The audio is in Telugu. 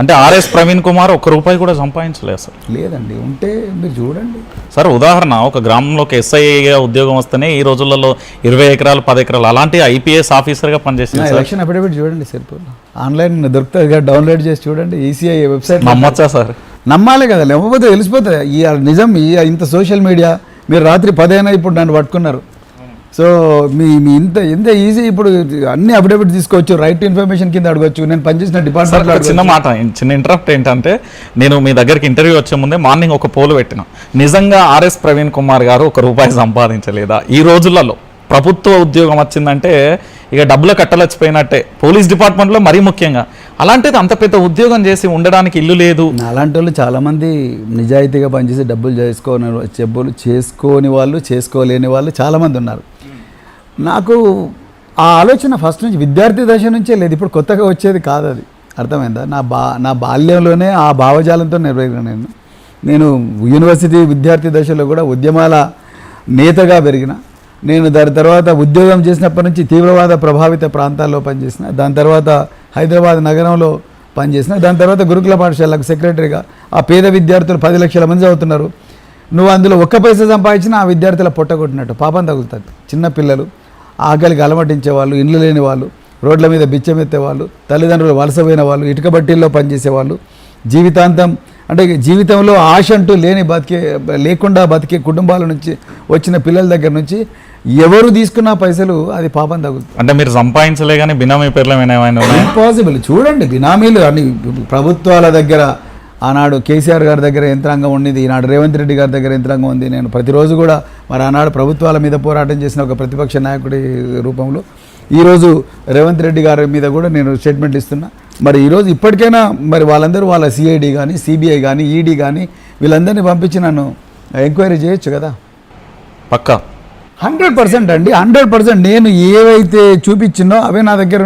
అంటే ఆర్ఎస్ ప్రవీణ్ కుమార్ ఒక్క రూపాయి కూడా సంపాదించలేదు సార్. లేదండి ఉంటే మీరు చూడండి. సార్ ఉదాహరణ ఒక గ్రామంలోకి ఎస్ఐగా ఉద్యోగం వస్తేనే ఈ రోజులలో ఇరవై ఎకరాలు పది ఎకరాలు అలాంటి ఐపీఎస్ ఆఫీసర్గా నా పనిచేసింది సార్. ఎలక్షన్ అఫిడవిట్ చూడండి సరిపోదు ఆన్లైన్ దొరుకుతుంది డౌన్లోడ్ చేసి చూడండి ఈసీఐ వెబ్సైట్ నమ్మొచ్చా సార్? నమ్మాలి కదా లేకపోతే తెలిసిపోతుంది. ఈ నిజం ఈ ఇంత సోషల్ మీడియా మీరు రాత్రి పదైనా ఇప్పుడు నన్ను పట్టుకున్నారు. సో మీ మీ ఇంత ఎంత ఈజీ ఇప్పుడు అన్ని అఫిడవిట్ తీసుకోవచ్చు రైట్ ఇన్ఫర్మేషన్ కింద అడగచ్చు నేను పనిచేసిన ఒక చిన్న మాట చిన్న ఇంటరప్ట్ ఏంటంటే నేను మీ దగ్గరికి ఇంటర్వ్యూ వచ్చే ముందే మార్నింగ్ ఒక పోలు పెట్టిన. నిజంగా ఆర్ఎస్ ప్రవీణ్ కుమార్ గారు ఒక రూపాయి సంపాదించలేదా? ఈ రోజులలో ప్రభుత్వ ఉద్యోగం వచ్చిందంటే ఇక డబ్బులు కట్టలచ్చిపోయినట్టే పోలీస్ డిపార్ట్మెంట్లో మరీ ముఖ్యంగా. అలాంటిది అంత పెద్ద ఉద్యోగం చేసి ఉండడానికి ఇల్లు లేదు. అలాంటి వాళ్ళు చాలామంది నిజాయితీగా పనిచేసి డబ్బులు చేసుకోని చెబ్బులు చేసుకోని వాళ్ళు చేసుకోలేని వాళ్ళు చాలామంది ఉన్నారు. నాకు ఆ ఆలోచన ఫస్ట్ నుంచి విద్యార్థి దశ నుంచే లేదు. ఇప్పుడు కొత్తగా వచ్చేది కాదు అది. అర్థమైందా? నా బా నా బాల్యంలోనే ఆ భావజాలంతో నెరవేరిన నేను. నేను యూనివర్సిటీ విద్యార్థి దశలో కూడా ఉద్యమాల నేతగా పెరిగిన. నేను దాని తర్వాత ఉద్యోగం చేసినప్పటి నుంచి తీవ్రవాద ప్రభావిత ప్రాంతాల్లో పనిచేసిన. దాని తర్వాత హైదరాబాద్ నగరంలో పనిచేసిన. దాని తర్వాత గురుకుల పాఠశాలకు సెక్రటరీగా. ఆ పేద విద్యార్థులు పది లక్షల మంది చదువుతున్నారు. నువ్వు అందులో ఒక్క పైసా సంపాదించినా ఆ విద్యార్థుల పొట్టగొట్టినట్టు పాపం తగులుతుంది. చిన్నపిల్లలు ఆకలికి అలమటించే వాళ్ళు ఇండ్లు లేని వాళ్ళు రోడ్ల మీద బిచ్చమెత్తే వాళ్ళు తల్లిదండ్రులు వలసపోయిన వాళ్ళు ఇటుక బట్టీల్లో పనిచేసే వాళ్ళు జీవితాంతం అంటే జీవితంలో ఆశ అంటూ లేని బతికే లేకుండా బతికే కుటుంబాల నుంచి వచ్చిన పిల్లల దగ్గర నుంచి ఎవరు తీసుకున్న పైసలు అది పాపం తగులుతుంది. అంటే మీరు సంపాదించలే కానీ బినామీ పేర్ల ఇంపాసిబుల్ చూడండి బినామీలు అన్ని ప్రభుత్వాల దగ్గర ఆనాడు కేసీఆర్ గారి దగ్గర యంత్రాంగం ఉండేది ఈనాడు రేవంత్ రెడ్డి గారి దగ్గర యంత్రాంగం ఉంది. నేను ప్రతిరోజు కూడా మరి ఆనాడు ప్రభుత్వాల మీద పోరాటం చేసిన ఒక ప్రతిపక్ష నాయకుడి రూపంలో ఈరోజు రేవంత్ రెడ్డి గారి మీద కూడా నేను స్టేట్మెంట్ ఇస్తున్నా. మరి ఈరోజు ఇప్పటికైనా మరి వాళ్ళందరూ వాళ్ళ సిఐడి కానీ సిబిఐ కానీ ఈడీ కానీ వీళ్ళందరినీ పంపించి నన్ను ఎంక్వైరీ చేయొచ్చు కదా? పక్కా. హండ్రెడ్ పర్సెంట్ అండి. హండ్రెడ్ పర్సెంట్ నేను ఏవైతే చూపించినో అవే నా దగ్గర